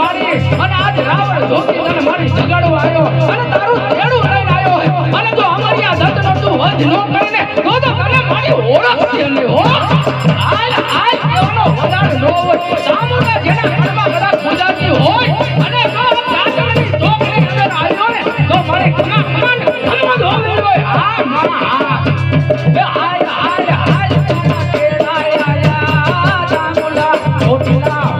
મારી અને આજ રાવણ ધોકી તને મારી જગાડવા આવ્યો અને તારું તેડું લઈને આવ્યો અને જો અમારી આ દત્તનો તું વધ ન કરે ને તો તો તને મારી ઓળખ છે ને હો હાલ હાલ કેવાનો વધાર નો હોય સામુના જેના ઘરમાં કદાચ પૂજાતી હોય અને જો ચાચડની ચોકની અંદર આવ્યો ને તો મારે કમા કમાન કમા ધોવી હોય આ માં આ એ આય આય આય કેડાય આયા ચામુંડા ઓટલા પાણી